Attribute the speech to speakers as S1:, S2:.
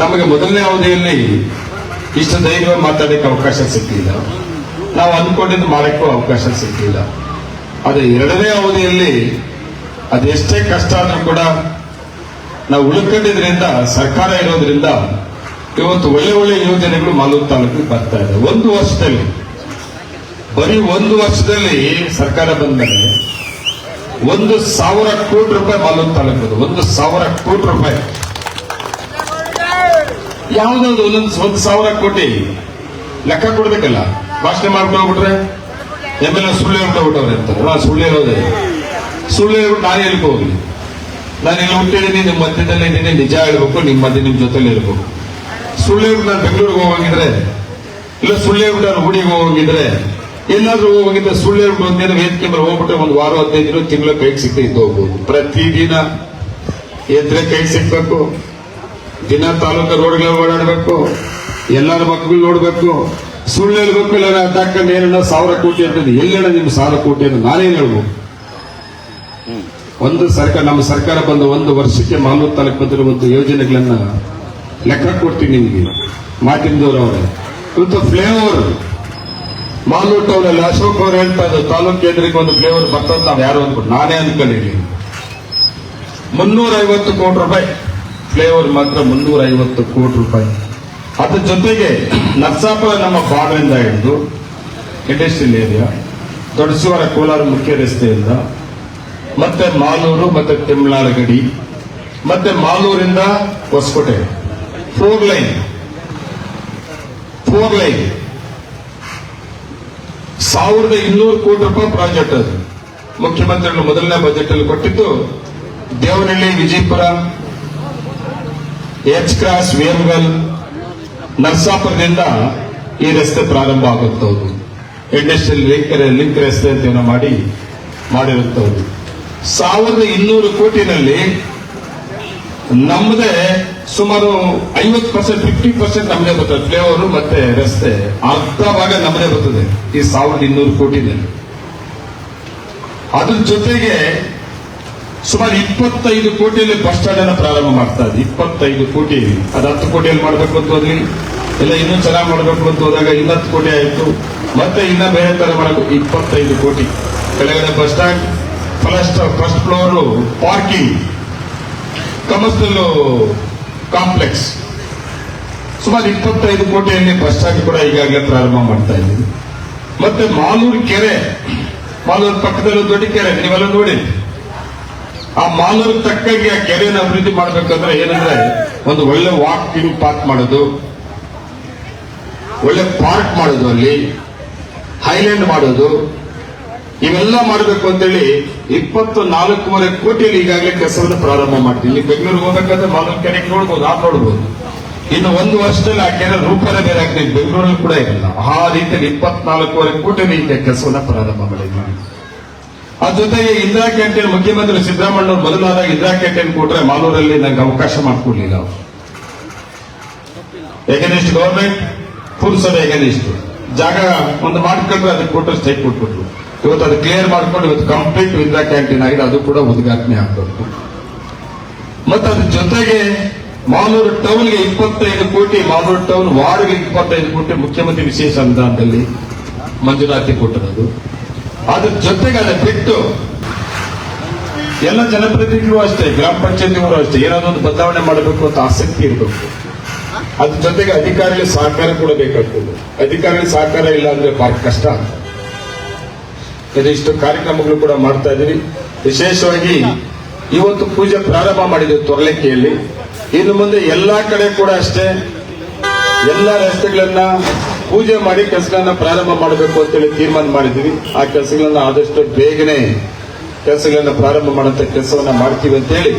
S1: ನಮಗೆ ಮೊದಲನೇ ಅವಧಿಯಲ್ಲಿ ಇಷ್ಟು ಧೈರ್ಯ ಮಾತಾಡಕ್ಕೆ ಅವಕಾಶ ಸಿಕ್ಕಿಲ್ಲ. ನಾವು ಅಂದ್ಕೊಂಡಿದ್ದು ಮಾಡೋಕ್ಕೂ ಅವಕಾಶ ಸಿಕ್ಕಿಲ್ಲ. ಅದು ಎರಡನೇ ಅವಧಿಯಲ್ಲಿ ಅದೆಷ್ಟೇ ಕಷ್ಟ ಆದರೂ ಕೂಡ ನಾವು ಉಳ್ಕೊಂಡಿದ್ರಿಂದ, ಸರ್ಕಾರ ಇರೋದ್ರಿಂದ ಇವತ್ತು ಒಳ್ಳೆ ಒಳ್ಳೆ ಯೋಜನೆಗಳು ಮಾಲೂರು ತಾಲೂಕಿಗೆ ಬರ್ತಾ ಇದೆ. ಒಂದು ವರ್ಷದಲ್ಲಿ, ಬರೀ ಒಂದು ವರ್ಷದಲ್ಲಿ ಸರ್ಕಾರ ಬಂದರೆ ಒಂದು ಸಾವಿರ ಕೋಟಿ ರೂಪಾಯಿ ಮಾಲೂರು ತಾಲೂಕು ಒಂದು ಸಾವಿರ ಕೋಟಿ ರೂಪಾಯಿ. ಯಾವ್ದಾದ್ರು ಒಂದೊಂದು ಒಂದು ಸಾವಿರ ಕೋಟಿ ಲೆಕ್ಕ ಕೊಡ್ಬೇಕಲ್ಲ. ಭಾಷಣ ಮಾಡ್ಕೊಂಡ್ಬಿಟ್ರೆ ಎಂ ಎಲ್ ಎ ಸುಳ್ಳು ಹೇಳ್ಕೊಂಡ್ಬಿಟ್ಟವ್ರೆ ಅಂತಾರೆ ನಾ ಸುಳ್ಳು ಹೇಳೋದೇ. ಸುಳ್ಳು ಹೇಳ್ಬಿಟ್ಟು ನಾನು ಎಲ್ಲಿಗೆ ಹೋಗ್ಲಿ? ನಾನು ಇಲ್ಲಿ ಹುಟ್ಟಿದ್ದೀನಿ ನಿಮ್ಮ ಮಧ್ಯದಲ್ಲಿ ಇದ್ದೀನಿ, ನಿಜ ಹೇಳ್ಬೇಕು ನಿಮ್ಮ ಮಧ್ಯೆ ನಿಮ್ಮ ಜೊತೆಲಿ ಇರ್ಬೇಕು. ಸುಳ್ಳು ಹೇಳ್ಬಿಟ್ಟು ನಾನು ಬೆಂಗಳೂರಿಗೆ ಹೋಗಿದ್ರೆ ಇಲ್ಲ ಸುಳ್ಳು ಹೇಳ್ಬಿಟ್ಟು ನಾನು ಹುಡಿಗೆ ಹೋಗಿದ್ರೆ ಎಲ್ಲಾದ್ರೂ ಹೋಗಿದ್ರೆ ಸುಳ್ಳು ಹೇಳ್ಬಿಟ್ಟು ಒಂದಿನ ವೇದಿಕೆ ಮೇಲೆ ಹೋಗ್ಬಿಟ್ಟು ಒಂದು ವಾರ, ಹದಿನೈದು ದಿನ ತಿಂಗಳ ಕೈಗೆ ಸಿಕ್ಕಿ ಇದ್ದು ಹೋಗ್ಬೋದು ಪ್ರತಿದಿನ ಎದ್ರೆ ಕೈ ಸಿಕ್ಬೇಕು ದಿನ ತಾಲೂಕು ರೋಡ್ಗಳ ಓಡಾಡಬೇಕು, ಎಲ್ಲರ ಮಕ್ಕಳು ನೋಡಬೇಕು, ಸುಳ್ಳು ಹೇಳ್ಬೇಕು ಇಲ್ಲ ಅಡ್ಡಾಕೊಂಡು ಏನನ್ನ ಸಾವಿರ ಕೋಟಿ ಅಂತ ಎಲ್ಲೆಲ್ಲ ನಿಮ್ಮ ಸಾವಿರ ಕೋಟಿ ಅಂತ ನಾನೇನ್ ಹೇಳ್ಬೋದು. ಒಂದು ಸರ್ಕಾರ, ನಮ್ಮ ಸರ್ಕಾರ ಬಂದ ಒಂದು ವರ್ಷಕ್ಕೆ ಮಾಲೂರು ತಾಲೂಕು ಒಂದು ಯೋಜನೆಗಳನ್ನ ಲೆಕ್ಕ ಕೊಡ್ತೀನಿ ನಿಮಗೆ ಮಾತಿಂದೂರು ಅವರೇ. ಇವತ್ತು ಫ್ಲೇವರ್ ಮಾಲೂರು ಟೌನ್ ಅಲ್ಲಿ ಅಶೋಕ್ ಅವ್ರು ಹೇಳ್ತಾ ಇದ್ರು, ತಾಲೂಕು ಕೇಂದ್ರಕ್ಕೆ ಒಂದು ಫ್ಲೇವರ್ ಬರ್ತಂತ ಯಾರು ಅಂದ್ಬಿಟ್ಟು ನಾನೇ ಅಂದ್ಕೊಂಡಿದ್ದೀನಿ. ಮುನ್ನೂರ ಐವತ್ತು ಕೋಟಿ ರೂಪಾಯಿ. ಫ್ಲೇವರ್ ಮಾತ್ರ ಮುನ್ನೂರ ಐವತ್ತು ಕೋಟಿ ರೂಪಾಯಿ. ಅದ್ರ ಜೊತೆಗೆ ನರ್ಸಾಪುರ ನಮ್ಮ ಬಾರ್ಡರಿಂದ ಹಿಡಿದು ಇಂಡಸ್ಟ್ರಿಯಲ್ ಏರಿಯಾ ದೊಡ್ಡಸುವಾರ ಕೋಲಾರ ಮುಖ್ಯ ರಸ್ತೆಯಿಂದ, ಮತ್ತೆ ಮಾಲೂರು, ಮತ್ತೆ ತಿಮ್ಲಾಳ ಗಡಿ, ಮತ್ತೆ ಮಾಲೂರಿಂದ Hoskote. Four line four line ಸಾವಿರದ ಇನ್ನೂರು ಕೋಟಿ ರೂಪಾಯಿ ಪ್ರಾಜೆಕ್ಟ್ ಅದು. ಮುಖ್ಯಮಂತ್ರಿಗಳು ಮೊದಲನೇ ಬಜೆಟ್ ಅಲ್ಲಿ ಕೊಟ್ಟಿದ್ದು ದೇವನಹಳ್ಳಿ, ವಿಜಯಪುರ ಎಚ್ ಕ್ರಾಸ್ ವೇಮಗಲ್ ನರ್ಸಾಪುರದಿಂದ ಈ ರಸ್ತೆ ಪ್ರಾರಂಭ ಆಗುತ್ತವುದು ಇಂಡಸ್ಟ್ರಿಯಲ್ ಲಿಂಕ್ ಲಿಂಕ್ ರಸ್ತೆ ಅಂತ ಮಾಡಿ ಮಾಡಿರುತ್ತವುದು ಸಾವಿರದ ಇನ್ನೂರು ಕೋಟಿನಲ್ಲಿ ನಮ್ಮದೇ ಸುಮಾರು ಐವತ್ತು ಪರ್ಸೆಂಟ್ ಫಿಫ್ಟಿ ಪರ್ಸೆಂಟ್ ನಮ್ಮದೇ ಬರ್ತದೆ. ಫ್ಲೇವರ್ ಮತ್ತೆ ರಸ್ತೆ ಅರ್ಧ ಭಾಗ ನಮ್ಮದೇ ಬರ್ತದೆ ಈ ಸಾವಿರದ ಇನ್ನೂರು ಕೋಟಿನಲ್ಲಿ. ಅದ್ರ ಜೊತೆಗೆ ಸುಮಾರು ಇಪ್ಪತ್ತೈದು ಕೋಟಿಯಲ್ಲಿ ಬಸ್ ಸ್ಟ್ಯಾಂಡ್ ಅನ್ನು ಪ್ರಾರಂಭ ಮಾಡ್ತಾ ಇದೆ ಇಪ್ಪತ್ತೈದು ಕೋಟಿ ಅದು ಹತ್ತು ಕೋಟಿಯಲ್ಲಿ ಮಾಡಬೇಕು ಅಂತ ಹೋದ್ವಿ. ಇಲ್ಲ ಇನ್ನೂ ಚೆನ್ನಾಗಿ ಮಾಡಬೇಕು ಅಂತ ಹೋದಾಗ ಇನ್ನತ್ತು ಕೋಟಿ ಆಯಿತು. ಮತ್ತೆ ಇನ್ನ ಬೇರೆ ತರ ಮಾಡಬೇಕು. ಇಪ್ಪತ್ತೈದು ಕೋಟಿ. ಕೆಳಗಡೆ bus stand first first floor parking commercial complex ಸುಮಾರು ಇಪ್ಪತ್ತೈದು ಕೋಟಿಯಲ್ಲಿ ಬಸ್ ಸ್ಟ್ಯಾಂಡ್ ಕೂಡ ಈಗಾಗಲೇ ಪ್ರಾರಂಭ ಮಾಡ್ತಾ ಇದ್ದೀವಿ. ಮತ್ತೆ ಮಾಲೂರು ಕೆರೆ. ಮಾಲೂರು ಪಕ್ಕದಲ್ಲಿ ದೊಡ್ಡ ಕೆರೆ. ನೀವೆಲ್ಲ ನೋಡಿ ಆ ಮಾನವ ತಕ್ಕಂಗೆ ಆ ಕೆರೆಯನ್ನು ಅಭಿವೃದ್ಧಿ ಮಾಡಬೇಕಂದ್ರೆ ಏನಂದ್ರೆ ಒಂದು ಒಳ್ಳೆ ವಾಕಿಂಗ್ ಪಾರ್ಕ್ ಮಾಡೋದು, ಒಳ್ಳೆ ಪಾರ್ಕ್ ಮಾಡೋದು ಅಲ್ಲಿ ಹೈಲ್ಯಾಂಡ್ ಮಾಡೋದು, ಇವೆಲ್ಲ ಮಾಡಬೇಕು ಅಂತೇಳಿ ಇಪ್ಪತ್ತು ನಾಲ್ಕೂವರೆ ಕೋಟಿಯಲ್ಲಿ ಈಗಾಗಲೇ ಕೆಲಸವನ್ನು ಪ್ರಾರಂಭ ಮಾಡ್ತೀವಿ. ಇಲ್ಲಿ ಬೆಂಗಳೂರಿಗೆ ಹೋಗ್ಬೇಕಾದ್ರೆ ಮಾಲೂರು ಕೆರೆಗೆ ನೋಡ್ಬೋದು ಆ ನೋಡ್ಬೋದು. ಇನ್ನು ಒಂದು ವರ್ಷದಲ್ಲಿ ಆ ಕೆರೆ ರೂಪನೇ ಬೇರೆ ಆಗ್ತದೆ ಬೆಂಗಳೂರಲ್ಲಿ ಕೂಡ ಇರಲ್ಲ. ಆ ರೀತಿಯಲ್ಲಿ ಇಪ್ಪತ್ನಾಲ್ಕೂವರೆ ಕೋಟಿಯಲ್ಲಿ ಈಗ ಕೆಲಸವನ್ನ ಪ್ರಾರಂಭ ಮಾಡಿದ್ವಿ ಅದ್ರ ಜೊತೆಗೆ ಇಂದಿರಾ ಕ್ಯಾಂಟೀನ್ ಮುಖ್ಯಮಂತ್ರಿ ಸಿದ್ದರಾಮಯ್ಯ ಅವರು ಮೊದಲಾದಾಗ ಇಂದಿರಾ ಕ್ಯಾಂಟೀನ್ ಕೊಟ್ರೆ ಮಾಲೂರಲ್ಲಿ ನಂಗೆ ಅವಕಾಶ ಮಾಡಿಕೊಡ್ಲಿಲ್ಲ ಅವರು. ಎಗನಿಸ್ಟ್ ಗೌರ್ಮೆಂಟ್ ಪುರುಷರ ಎಗನಿಸ್ಟ್ ಜಾಗ ಒಂದು ಮಾಡ್ಕೊಂಡ್ರೆ ಅದಕ್ಕೆ ಕೊಟ್ಟರೆ ಸ್ಟೇಟ್ ಕೊಟ್ಬಿಟ್ರು. ಇವತ್ತು ಅದು ಕ್ಲಿಯರ್ ಮಾಡ್ಕೊಂಡು ಇವತ್ತು ಕಂಪ್ಲೀಟ್ ಇಂದಿರಾ ಕ್ಯಾಂಟೀನ್ ಆಗಿದೆ, ಅದು ಕೂಡ ಉದ್ಘಾಟನೆ ಆಗಬೇಕು. ಮತ್ತೆ ಅದ್ರ ಜೊತೆಗೆ ಮಾಲೂರು ಟೌನ್ಗೆ ಇಪ್ಪತ್ತೈದು ಕೋಟಿ, ಮಾಲೂರು ಟೌನ್ ವಾರ್ಡ್ಗೆ ಇಪ್ಪತ್ತೈದು ಕೋಟಿ ಮುಖ್ಯಮಂತ್ರಿ ವಿಶೇಷ ಅನುದಾನದಲ್ಲಿ ಮಂಜೂರಾತಿ ಕೊಟ್ಟಿರೋದು. ಅದ್ರ ಜೊತೆಗೆ ಅದನ್ನ ಬಿಟ್ಟು. ಎಲ್ಲ ಜನಪ್ರತಿನಿಧಿಗಳು ಅಷ್ಟೇ, ಗ್ರಾಮ ಪಂಚಾಯತಿಯವರು ಅಷ್ಟೇ. ಏನಾದ್ರು ಒಂದು ಬದಲಾವಣೆ ಮಾಡಬೇಕು ಅಂತ ಆಸಕ್ತಿ ಇರಬೇಕು. ಅದ್ರ ಜೊತೆಗೆ ಅಧಿಕಾರಿಗಳ ಸಹಕಾರ ಕೂಡ ಬೇಕಾಗ್ತದೆ. ಅಧಿಕಾರಿಗಳ ಸಹಕಾರ ಇಲ್ಲ ಅಂದ್ರೆ ಬಹಳ ಕಷ್ಟ ಇದಿಷ್ಟು ಕಾರ್ಯಕ್ರಮಗಳು ಕೂಡ ಮಾಡ್ತಾ ಇದೀವಿ ವಿಶೇಷವಾಗಿ ಇವತ್ತು ಪೂಜೆ ಪ್ರಾರಂಭ ಮಾಡಿದ್ವಿ ತೊರಲಿಕೆಯಲ್ಲಿ. ಇನ್ನು ಮುಂದೆ ಎಲ್ಲಾ ಕಡೆ ಕೂಡ ಅಷ್ಟೇ. ಎಲ್ಲ ರಸ್ತೆಗಳನ್ನ ಪೂಜೆ ಮಾಡಿ ಕೆಲಸಗಳನ್ನ ಪ್ರಾರಂಭ ಮಾಡಬೇಕು ಅಂತೇಳಿ ತೀರ್ಮಾನ ಮಾಡಿದ್ದೀವಿ. ಆ ಕೆಲಸಗಳನ್ನ ಆದಷ್ಟು ಬೇಗನೆ ಕೆಲಸಗಳನ್ನ ಪ್ರಾರಂಭ ಮಾಡುವಂತ ಕೆಲಸವನ್ನ ಮಾಡ್ತೀವಿ ಅಂತೇಳಿ